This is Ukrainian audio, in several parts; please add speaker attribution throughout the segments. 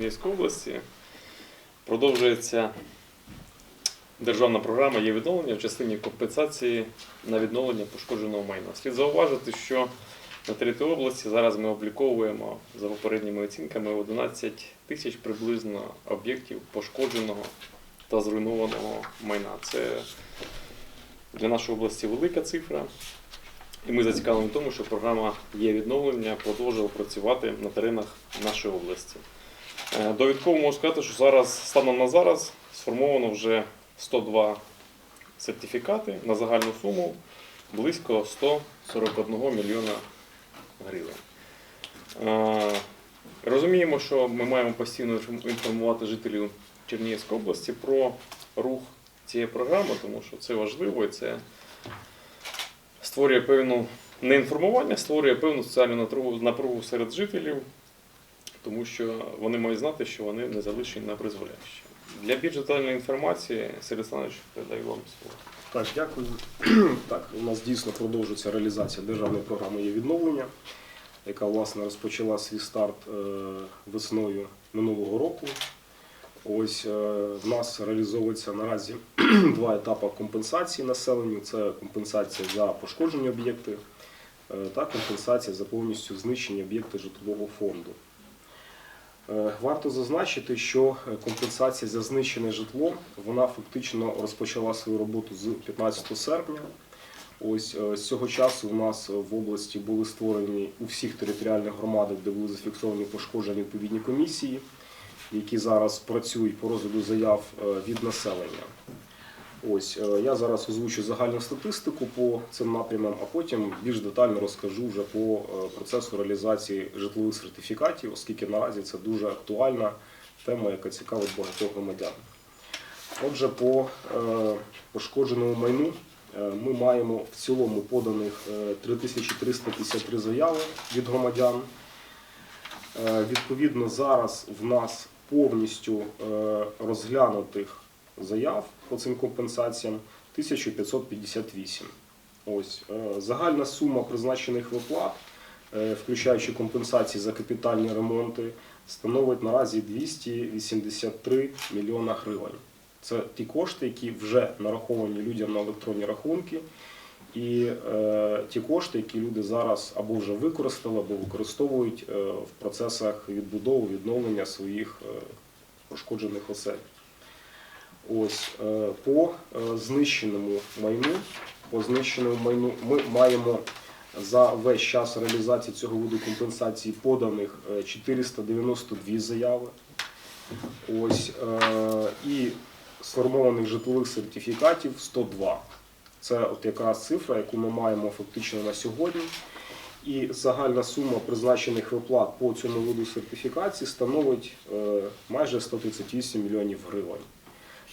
Speaker 1: Чернігівської області продовжується державна програма є відновлення в частині компенсації на відновлення пошкодженого майна. Слід зауважити, що на території області зараз ми обліковуємо за попередніми оцінками 11 тисяч приблизно об'єктів пошкодженого та зруйнованого майна. Це для нашої області велика цифра. І ми зацікавлені в тому, що програма є відновлення продовжує працювати на теренах нашої області. Е, Довідково можу сказати, що зараз станом на зараз сформовано вже 102 сертифікати на загальну суму близько 141 мільйона гривень. Е, Розуміємо, що ми маємо постійно інформувати жителів Чернігівської області про рух цієї програми, тому що це важливо і це створює певну неінформування, створює певну соціальну напругу, напругу серед жителів, тому що вони мають знати, що вони не залишені на призволяще. Для більш детальної інформації, Сергій Олександрович, передаю вам слово.
Speaker 2: Так, дякую. Так, у нас дійсно продовжується реалізація державної програми є відновлення, яка власне розпочала свій старт е, весною минулого року. Ось е, в нас реалізовується наразі два етапи компенсації населенню: це компенсація за пошкоджені об'єкти е, та компенсація за повністю знищені об'єкти житлового фонду. Е, Варто зазначити, що е, компенсація за знищене житло вона фактично розпочала свою роботу з 15 серпня. Ось е, з цього часу у нас в області були створені у всіх територіальних громадах, де були зафіксовані пошкоджені відповідні комісії, які зараз працюють по розгляду заяв від населення. Ось е, я зараз озвучу загальну статистику по цим напрямам, а потім більш детально розкажу вже по е, процесу реалізації житлових сертифікатів, оскільки наразі це дуже актуальна тема, яка цікавить багатьох громадян. Отже, по е, пошкодженому майну ми маємо в цілому поданих е, 3353 заяви від громадян. Відповідно, зараз в нас повністю розглянутих заяв по цим компенсаціям 1558. Ось е, загальна сума призначених виплат, е, включаючи компенсації за капітальні ремонти, становить наразі 283 мільйона гривень. Це ті кошти, які вже нараховані людям на електронні рахунки, і е, ті кошти, які люди зараз або вже використали, або використовують е, в процесах відбудови, відновлення своїх пошкоджених осель. Ось е, по е, знищеному майну, по знищеному майну ми маємо за весь час реалізації цього виду компенсації поданих е, 492 заяви. Ось е, і сформованих житлових сертифікатів 102. Це от якраз цифра, яку ми маємо фактично на сьогодні. І загальна сума призначених виплат по цьому виду сертифікації становить е, майже 138 мільйонів гривень.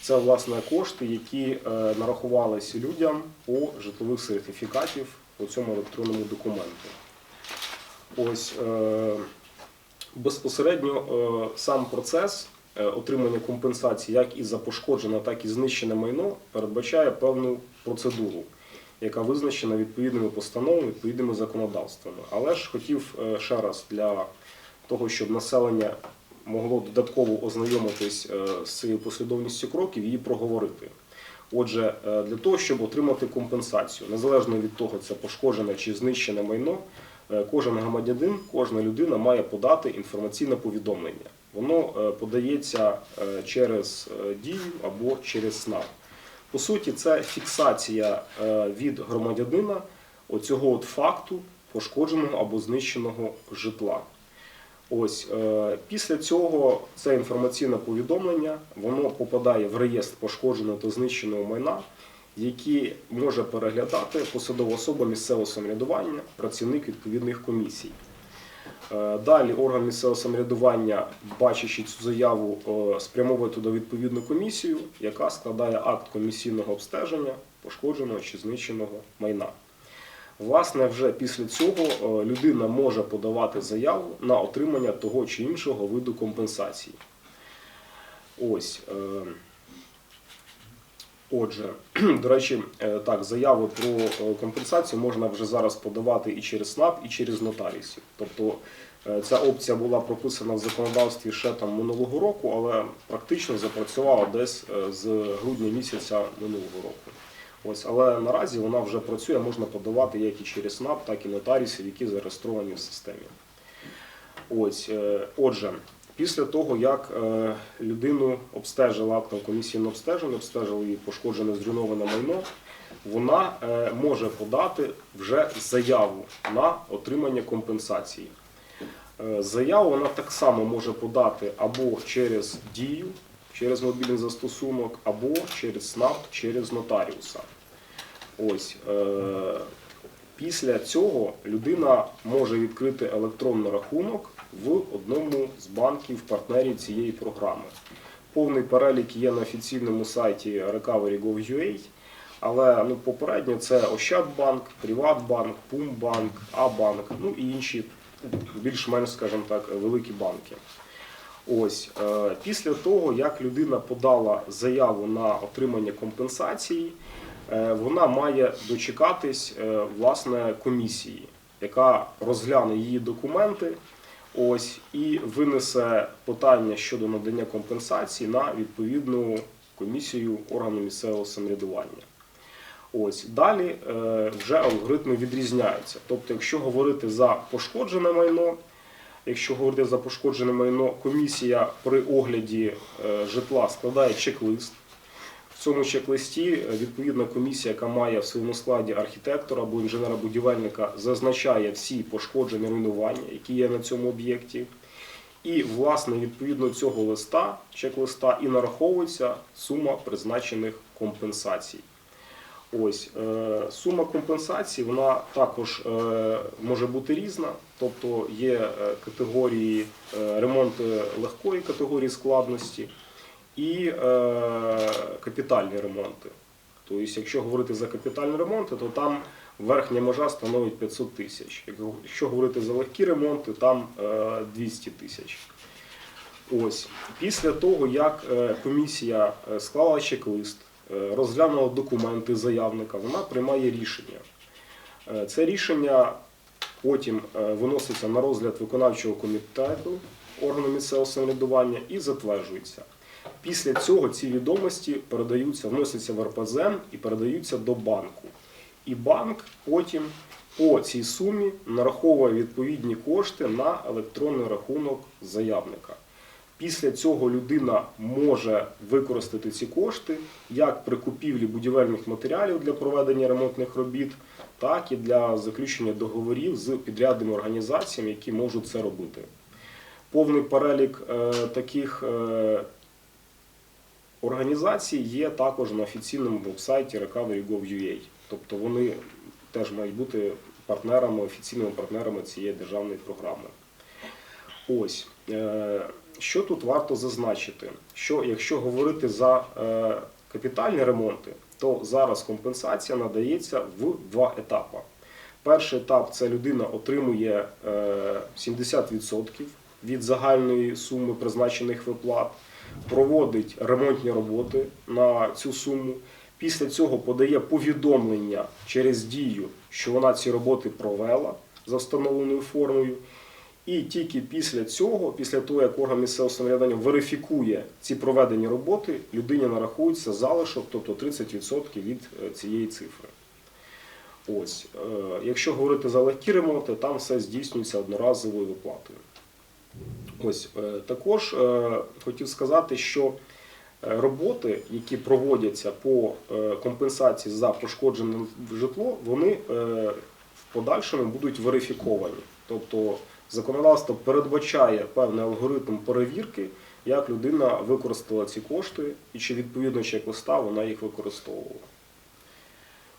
Speaker 2: Це власне кошти, які е, нарахувалися людям по житлових сертифікатів по цьому електронному документу. Ось е, безпосередньо е, сам процес отримання компенсації як і за пошкоджене, так і знищене майно передбачає певну процедуру, яка визначена відповідними постановами, відповідними законодавствами. Але ж хотів ще раз для того, щоб населення могло додатково ознайомитись е, з цією послідовністю кроків, її проговорити. Отже, е, для того, щоб отримати компенсацію, незалежно від того, це пошкоджене чи знищене майно, е, кожен громадянин, кожна людина має подати інформаційне повідомлення. Воно подається через дію або через СНАП. По суті, це фіксація від громадянина оцього от факту пошкодженого або знищеного житла. Ось е, після цього це інформаційне повідомлення воно попадає в реєстр пошкодженого та знищеного майна, який може переглядати посадова особа місцевого самоврядування, працівник відповідних комісій. Е, Далі орган місцевого самоврядування, бачачи цю заяву, е, спрямовує туди відповідну комісію, яка складає акт комісійного обстеження пошкодженого чи знищеного майна. Власне, вже після цього е, людина може подавати заяву на отримання того чи іншого виду компенсації. Ось. е, Отже, до речі, е, так, заяви про компенсацію можна вже зараз подавати і через СНАП, і через нотаріусів. Тобто Ця опція була прописана в законодавстві ще там минулого року, але практично запрацювала десь з грудня місяця минулого року. Ось, але наразі вона вже працює, можна подавати як і через СНАП, так і нотаріусів, які зареєстровані в системі. Ось, е, отже, після того, як е, людину обстежили актом комісії на обстеження, обстежили її пошкоджене зруйноване майно, вона е, може подати вже заяву на отримання компенсації. Заяву вона так само може подати або через дію, через мобільний застосунок, або через СНАП, через нотаріуса. Ось. Е, після цього людина може відкрити електронний рахунок в одному з банків партнерів цієї програми. Повний перелік є на офіційному сайті recovery.gov.ua, але ну, попередньо це Ощадбанк, Приватбанк, Пумбанк, Абанк, ну і інші більш-менш, скажімо так, великі банки. Ось е, після того, як людина подала заяву на отримання компенсації, е, вона має дочекатись е, власне комісії, яка розгляне її документи. Ось і винесе питання щодо надання компенсації на відповідну комісію органу місцевого самоврядування. Ось далі вже алгоритми відрізняються. Тобто, якщо говорити за пошкоджене майно, якщо говорити за пошкоджене майно, комісія при огляді е, житла складає чек-лист. В цьому чек-листі е, відповідна комісія, яка має в своєму складі архітектора або інженера-будівельника, зазначає всі пошкодження руйнування, які є на цьому об'єкті. І, власне, відповідно цього листа, чек-листа, і нараховується сума призначених компенсацій. Ось е, сума компенсації вона також е, може бути різна, тобто є е, категорії ремонту легкої категорії складності і капітальні ремонти. Тобто, якщо говорити за капітальні ремонти, то там верхня межа становить 500 тисяч. Якщо говорити за легкі ремонти, там е, 200 тисяч. Ось після того, як комісія склала чек-лист, розглянула документи заявника, вона приймає рішення. Е, Це рішення потім е, виноситься на розгляд виконавчого комітету органу місцевого самоврядування і затверджується. Після цього ці відомості передаються, вносяться в РПЗМ і передаються до банку. І банк потім по цій сумі нараховує відповідні кошти на електронний рахунок заявника. Після цього людина може використати ці кошти як при купівлі будівельних матеріалів для проведення ремонтних робіт, так і для заключення договорів з підрядними організаціями, які можуть це робити. Повний перелік е, таких е, організацій є також на офіційному вебсайті recovery.gov.ua. Тобто вони теж мають бути партнерами, офіційними партнерами цієї державної програми. Ось. Е, Що тут варто зазначити? Що якщо говорити за е, капітальні ремонти, то зараз компенсація надається в два етапи. Перший етап це людина отримує е, 70% від загальної суми призначених виплат, проводить ремонтні роботи на цю суму. Після цього подає повідомлення через дію, що вона ці роботи провела за встановленою формою. І тільки після цього, після того, як орган місцевого самоврядування верифікує ці проведені роботи, людині нарахується залишок, тобто 30% від е, цієї цифри. Ось, е, якщо говорити за легкі ремонти, там все здійснюється одноразовою виплатою. Ось е, також хотів сказати, що роботи, які проводяться по компенсації за пошкоджене житло, вони в подальшому будуть верифіковані. Тобто законодавство передбачає певний алгоритм перевірки, як людина використала ці кошти і чи відповідно чек-листа вона їх використовувала.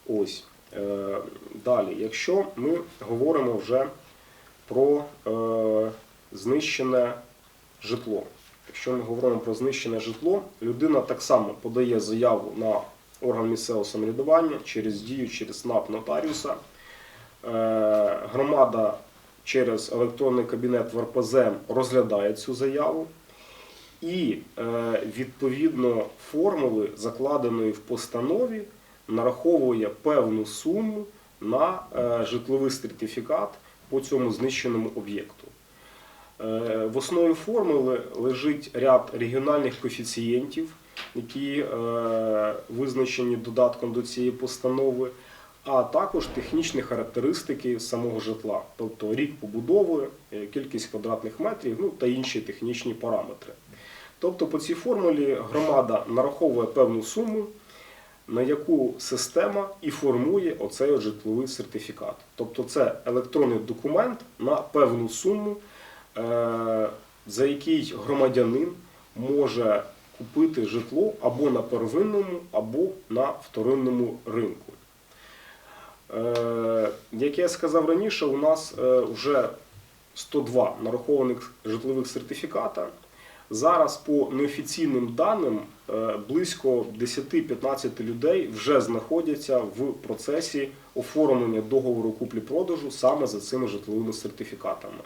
Speaker 2: Ось. Е, Далі, якщо ми говоримо вже про е, знищене житло. Якщо ми говоримо про знищене житло, людина так само подає заяву на орган місцевого самоврядування через дію, через СНАП нотаріуса. Е, Громада через електронний кабінет в РПЗМ розглядає цю заяву. І е, відповідно формули, закладеної в постанові, нараховує певну суму на е, житловий сертифікат по цьому знищеному об'єкту. Е, В основі формули лежить ряд регіональних коефіцієнтів, які визначені додатком до цієї постанови, а також технічні характеристики самого житла, тобто рік побудови, е, кількість квадратних метрів ну, та інші технічні параметри. Тобто по цій формулі громада нараховує певну суму, на яку система і формує оцей житловий сертифікат. Тобто це електронний документ на певну суму, е, за який громадянин може купити житло або на первинному, або на вторинному ринку. Е, Як я сказав раніше, у нас е, вже 102 нарахованих житлових сертифіката. Зараз по неофіційним даним е, близько 10-15 людей вже знаходяться в процесі оформлення договору куплі-продажу саме за цими житловими сертифікатами.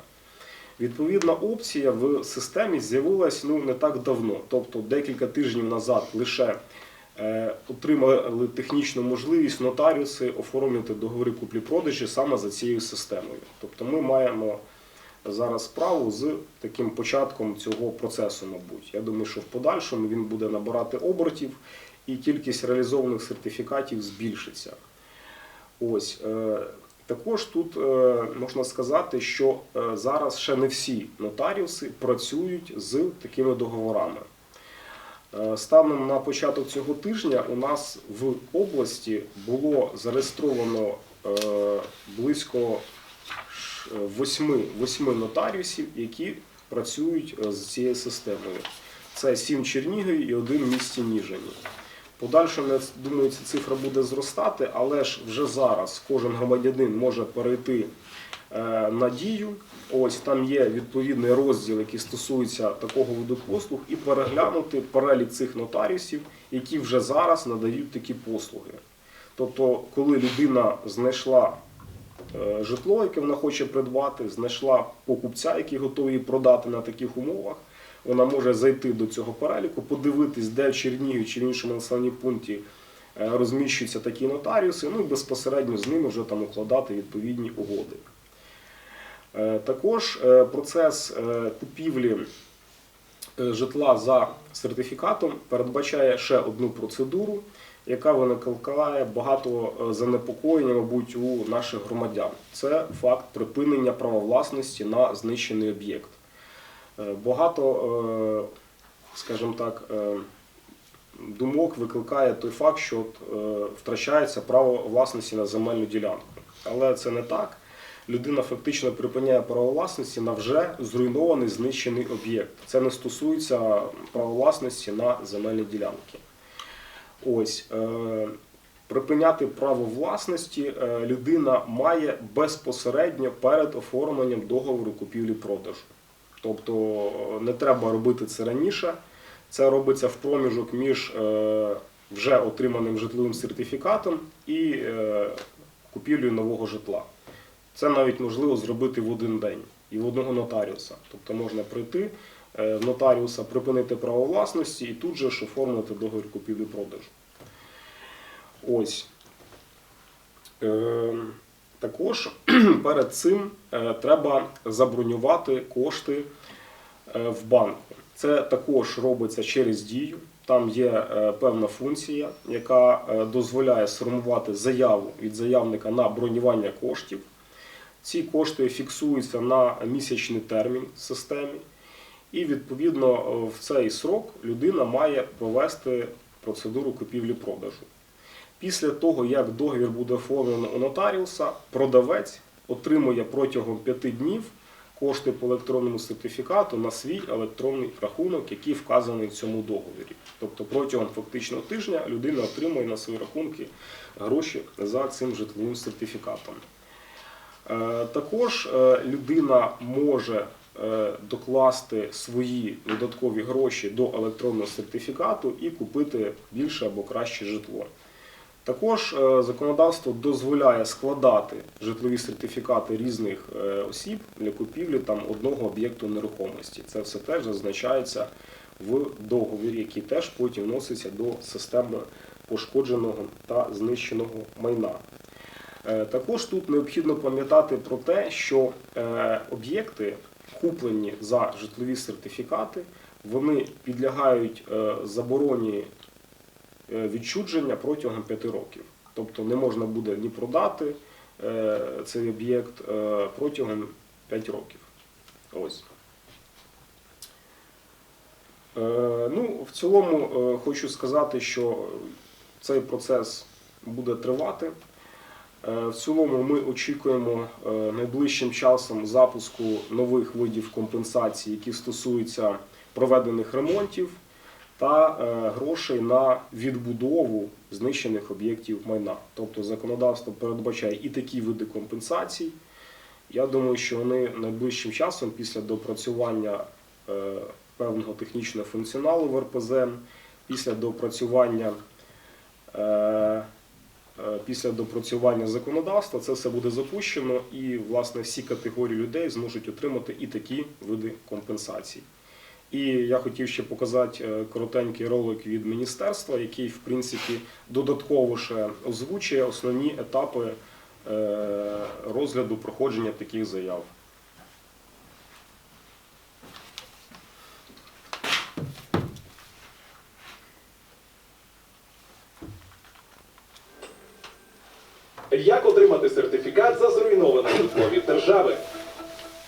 Speaker 2: Відповідна опція в системі з'явилась ну, не так давно, тобто декілька тижнів назад лише отримали технічну можливість нотаріуси оформити договори куплі-продажі саме за цією системою. Тобто ми маємо зараз справу з таким початком цього процесу, мабуть. Я думаю, що в подальшому він буде набирати обертів і кількість реалізованих сертифікатів збільшиться. Ось. е, Також тут е, можна сказати, що е, зараз ще не всі нотаріуси працюють з такими договорами. Е, Станом на початок цього тижня у нас в області було зареєстровано е, близько восьми, нотаріусів, які працюють е, з цією системою. Це сім Чернігові і один в місті Ніжині. В Подальшому, думаю, ця цифра буде зростати, але ж вже зараз кожен громадянин може перейти е, на дію. Ось там є відповідний розділ, який стосується такого виду послуг, і переглянути перелік цих нотаріусів, які вже зараз надають такі послуги. Тобто, коли людина знайшла е, житло, яке вона хоче придбати, знайшла покупця, який готовий продати на таких умовах, вона може зайти до цього переліку, подивитись, де в Чернігові чи в іншому населеному пункті е, розміщуються такі нотаріуси, ну і безпосередньо з ними вже там укладати відповідні угоди. Е, Також е, процес е, купівлі житла за сертифікатом передбачає ще одну процедуру, яка викликає багато занепокоєння, мабуть, у наших громадян. Це факт припинення права власності на знищений об'єкт. Багато, скажімо так, думок викликає той факт, що втрачається право власності на земельну ділянку. Але це не так. Людина фактично припиняє право власності на вже зруйнований знищений об'єкт. Це не стосується права власності на земельні ділянки. Ось е, припиняти право власності е, людина має безпосередньо перед оформленням договору купівлі-продажу. Тобто е, не треба робити це раніше. Це робиться в проміжок між вже отриманим житловим сертифікатом і купівлею нового житла. Це навіть можливо зробити в один день і в одного нотаріуса. Тобто можна прийти е, в нотаріуса, припинити право власності і тут же ж оформити договір купівлі-продажу. Ось. Е, Також перед цим е, треба забронювати кошти е, в банку. Це також робиться через дію. Там є певна функція, яка дозволяє сформувати заяву від заявника на бронювання коштів. Ці кошти фіксуються на місячний термін в системі, і відповідно е, в цей срок людина має провести процедуру купівлі-продажу. Після того, як договір буде оформлено у нотаріуса, продавець отримує протягом 5 днів кошти по електронному сертифікату на свій електронний рахунок, який вказаний в цьому договорі. Тобто протягом фактичного тижня людина отримує на свої рахунки гроші за цим житловим сертифікатом. Е, Також е, людина може е, докласти свої додаткові гроші до електронного сертифікату і купити більше або краще житло. Також законодавство дозволяє складати житлові сертифікати різних осіб для купівлі там одного об'єкту нерухомості. Це все теж зазначається в договірі, який теж потім вноситься до системи пошкодженого та знищеного майна. Е, Також тут необхідно пам'ятати про те, що е, об'єкти куплені за житлові сертифікати, вони підлягають е, забороні відчудження протягом 5 років. Тобто не можна буде ні продати цей об'єкт протягом 5 років. Ось. Ну, в цілому хочу сказати, що цей процес буде тривати. Е, В цілому ми очікуємо е, найближчим часом запуску нових видів компенсації, які стосуються проведених ремонтів та е, грошей на відбудову знищених об'єктів майна. Тобто законодавство передбачає і такі види компенсацій. Я думаю, що вони найближчим часом, після допрацювання певного технічного функціоналу в РПЗ, після допрацювання після допрацювання законодавства це все буде запущено, і власне всі категорії людей зможуть отримати і такі види компенсацій. І я хотів ще показати е, коротенький ролик від міністерства, який в принципі додатково ще озвучує основні етапи е, розгляду проходження таких заяв.
Speaker 3: Як отримати сертифікат за зруйноване житло від держави?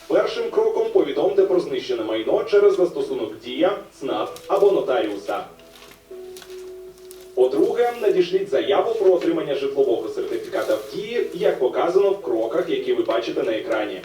Speaker 3: Першим кроком повідомте про знищене майно через застосунок Дія, ЦНАП або нотаріуса. По-друге, надішліть заяву про отримання житлового сертифіката в дії, як показано в кроках, які ви бачите на екрані.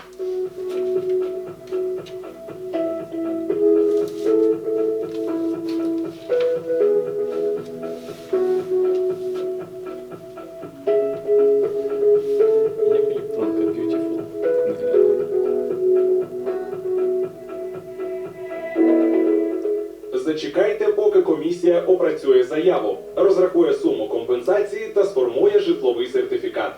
Speaker 3: Зачекайте, поки комісія опрацює заяву, розрахує суму компенсації та сформує житловий сертифікат.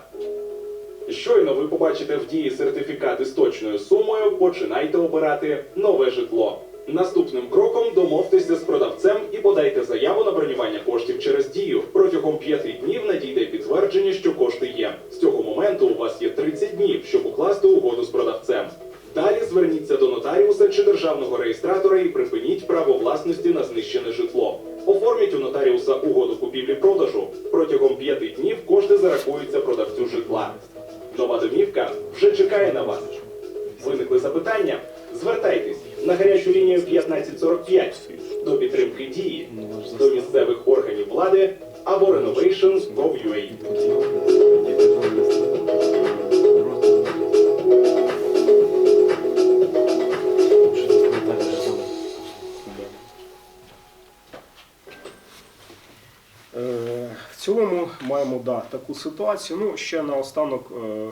Speaker 3: Щойно ви побачите в дії сертифікати з точною сумою, починайте обирати нове житло. Наступним кроком домовтеся з продавцем і подайте заяву на бронювання коштів через дію. Протягом 5 днів надійде підтвердження, що кошти є. З цього моменту у вас є 30 днів, щоб укласти угоду з продавцем. Далі зверніться до нотаріуса чи державного реєстратора і припиніть право власності на знищене житло. Оформіть у нотаріуса угоду купівлі-продажу. Протягом 5 днів кошти зарахуються продавцю житла. Нова домівка вже чекає на вас. Виникли запитання? Звертайтесь на гарячу лінію 1545 до підтримки дії, до місцевих органів влади або Renovation.gov.ua.
Speaker 2: маємо да, таку ситуацію. Ну, ще наостанок е,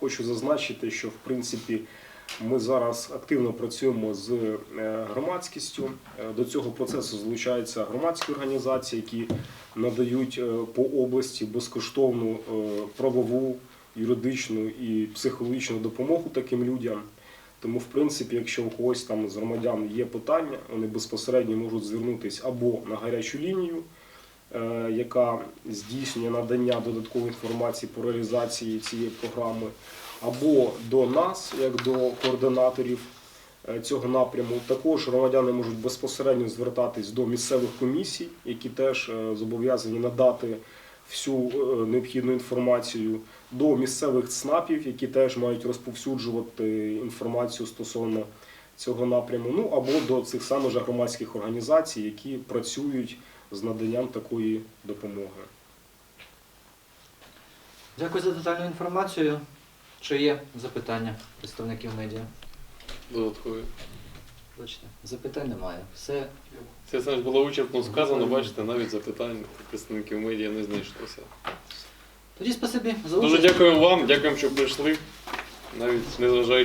Speaker 2: хочу зазначити, що в принципі ми зараз активно працюємо з е, громадськістю. Е, До цього процесу залучаються громадські організації, які надають по області безкоштовну правову, юридичну і психологічну допомогу таким людям. Тому, в принципі, якщо у когось там з громадян є питання, вони безпосередньо можуть звернутися або на гарячу лінію, яка здійснює надання додаткової інформації по реалізації цієї програми, або до нас, як до координаторів е, цього напряму. Також громадяни можуть безпосередньо звертатись до місцевих комісій, які теж е, зобов'язані надати всю е, необхідну інформацію, до місцевих ЦНАПів, які теж мають розповсюджувати інформацію стосовно цього напряму, ну або до цих самих же громадських організацій, які працюють з наданням такої допомоги.
Speaker 4: Дякую за детальну інформацію. Чи є запитання представників медіа?
Speaker 1: Додаткові.
Speaker 4: Бачите, запитань немає. Все.
Speaker 1: Це значить було вичерпно сказано, бачите, навіть запитань представників медіа не знайшлося.
Speaker 4: Тоді спасибі за
Speaker 1: Дуже
Speaker 4: участь.
Speaker 1: дякуємо вам, дякуємо, що прийшли. Навіть незважаючи